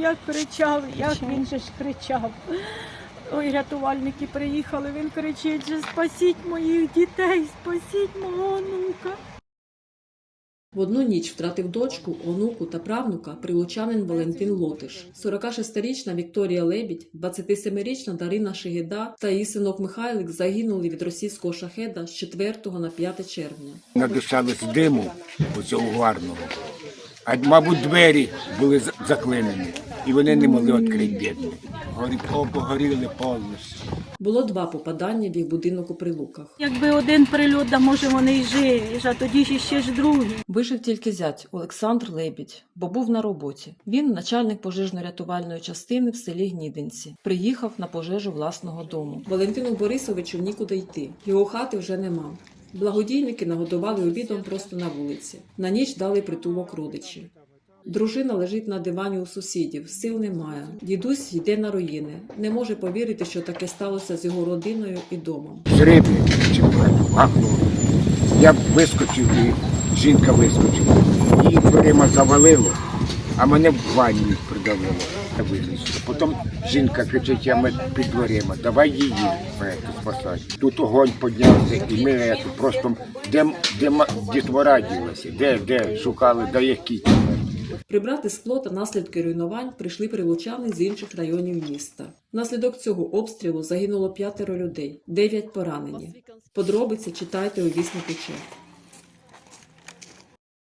як кричав, як він же ж кричав. Ой, рятувальники приїхали, він кричить, же спасіть моїх дітей, спасіть мого онука. В одну ніч втратив дочку, онуку та правнука прилучанин Валентин Лотиш, 46-річна Вікторія Лебідь, 27-річна Дарина Шигеда та її синок Михайлик загинули від російського шахеда з 4 на 5 червня. надишались диму оцього гарного. А мабуть, двері були за- заклинені, і вони не могли відкрити бідні. Горі погоріли повністю. Було два попадання в їх будинок у Прилуках. Якби один прильот, да може вони й живі, ж, а тоді ж ще ж другий. Вижив тільки зять Олександр Лебідь, бо був на роботі. Він начальник пожежно-рятувальної частини в селі Гнідинці. Приїхав на пожежу власного дому. Валентину Борисовичу нікуди йти. Його хати вже нема. Благодійники нагодували обідом просто на вулиці. На ніч дали притулок родичі. Дружина лежить на дивані у сусідів, сил немає. Дідусь йде на руїни. Не може повірити, що таке сталося з його родиною і домом. Зриблі чи гахнуло. Я вискочив, і жінка вискочила. Її дверима завалило, а мене в ванні придавило. Потім жінка кричить, я під дверима, давай її спасати. Тут огонь піднявся, і ми просто де, м- де, дітвора ділася, де, де шукали, де які. Прибрати скло та наслідки руйнувань прийшли прилучани з інших районів міста. Внаслідок цього обстрілу загинуло п'ятеро людей, дев'ять поранені. Подробиці читайте у вісні ЧЕК.